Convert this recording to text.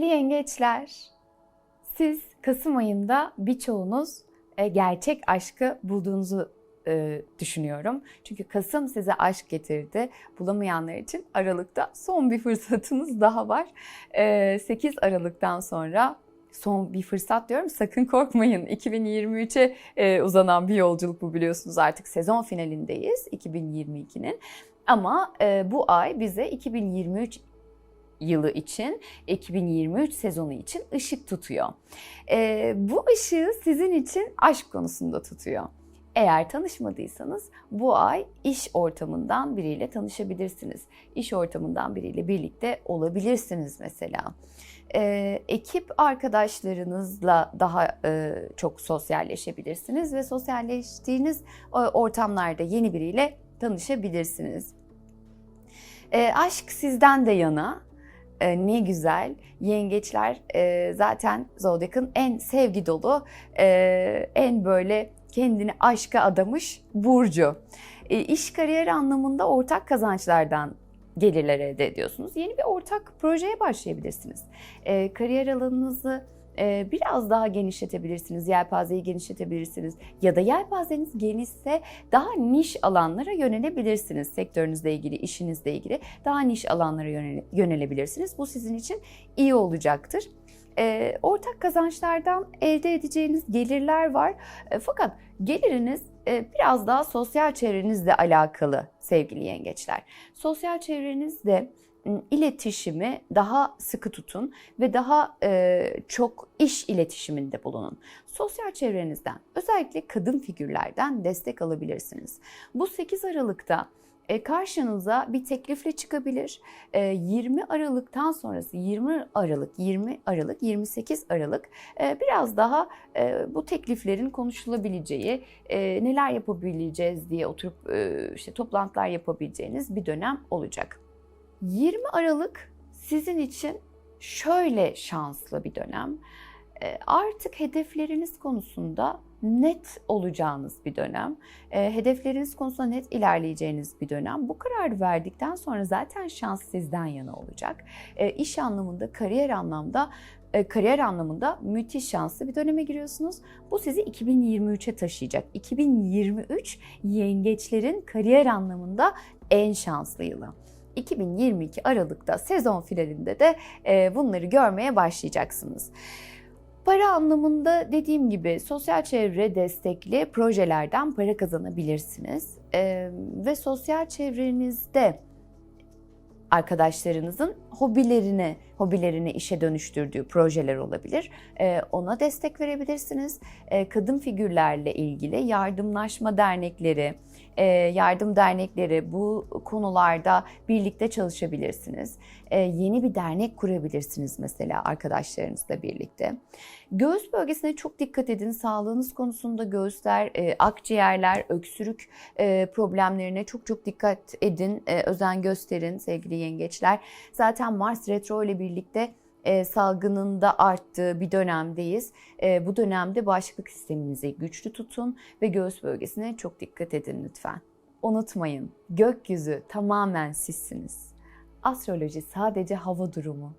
Yengeçler, siz Kasım ayında birçoğunuz e, gerçek aşkı bulduğunuzu e, düşünüyorum. Çünkü Kasım size aşk getirdi. Bulamayanlar için Aralık'ta son bir fırsatınız daha var. E, 8 Aralık'tan sonra son bir fırsat diyorum sakın korkmayın. 2023'e e, uzanan bir yolculuk bu biliyorsunuz artık sezon finalindeyiz 2022'nin. Ama bu ay bize 2023 yılı için, 2023 sezonu için ışık tutuyor. E, bu ışığı sizin için aşk konusunda tutuyor. Eğer tanışmadıysanız bu ay iş ortamından biriyle tanışabilirsiniz. İş ortamından biriyle birlikte olabilirsiniz mesela. Ee, ekip arkadaşlarınızla daha e, çok sosyalleşebilirsiniz ve sosyalleştiğiniz e, ortamlarda yeni biriyle tanışabilirsiniz. E, aşk sizden de yana. E, ne güzel. Yengeçler e, zaten Zodyak'ın en sevgi dolu, e, en böyle kendini aşka adamış burcu. E, iş kariyer anlamında ortak kazançlardan gelirler elde ediyorsunuz. Yeni bir ortak projeye başlayabilirsiniz. E, kariyer alanınızı e, biraz daha genişletebilirsiniz, yelpazeyi genişletebilirsiniz ya da yelpazeniz genişse daha niş alanlara yönelebilirsiniz. Sektörünüzle ilgili, işinizle ilgili daha niş alanlara yönele- yönelebilirsiniz. Bu sizin için iyi olacaktır. E, ortak kazançlardan elde edeceğiniz gelirler var. E, fakat geliriniz e, biraz daha sosyal çevrenizle alakalı sevgili yengeçler. Sosyal çevrenizde iletişimi daha sıkı tutun ve daha e, çok iş iletişiminde bulunun. Sosyal çevrenizden özellikle kadın figürlerden destek alabilirsiniz. Bu 8 Aralık'ta e, karşınıza bir teklifle çıkabilir. E, 20 Aralık'tan sonrası 20 Aralık, 20 Aralık, 28 Aralık e, biraz daha e, bu tekliflerin konuşulabileceği, e, neler yapabileceğiz diye oturup e, işte toplantılar yapabileceğiniz bir dönem olacak. 20 Aralık sizin için şöyle şanslı bir dönem. E, Artık hedefleriniz konusunda net olacağınız bir dönem. E, hedefleriniz konusunda net ilerleyeceğiniz bir dönem. Bu kararı verdikten sonra zaten şans sizden yana olacak. E, iş anlamında, kariyer anlamda e, kariyer anlamında müthiş şanslı bir döneme giriyorsunuz. Bu sizi 2023'e taşıyacak. 2023 yengeçlerin kariyer anlamında en şanslı yılı. 2022 Aralık'ta sezon finalinde de e, bunları görmeye başlayacaksınız. Para anlamında dediğim gibi sosyal çevre destekli projelerden para kazanabilirsiniz. Ee, ve sosyal çevrenizde arkadaşlarınızın hobilerini, hobilerini işe dönüştürdüğü projeler olabilir. Ee, ona destek verebilirsiniz. Kadın figürlerle ilgili yardımlaşma dernekleri, e, yardım dernekleri bu konularda birlikte çalışabilirsiniz. E, yeni bir dernek kurabilirsiniz mesela arkadaşlarınızla birlikte. Göğüs bölgesine çok dikkat edin. Sağlığınız konusunda göğüsler, e, akciğerler, öksürük e, problemlerine çok çok dikkat edin. E, özen gösterin sevgili yengeçler. Zaten Mars retro ile birlikte e, salgının da arttığı bir dönemdeyiz. E, bu dönemde bağışıklık sisteminizi güçlü tutun ve göğüs bölgesine çok dikkat edin lütfen. Unutmayın, gökyüzü tamamen sizsiniz. Astroloji sadece hava durumu.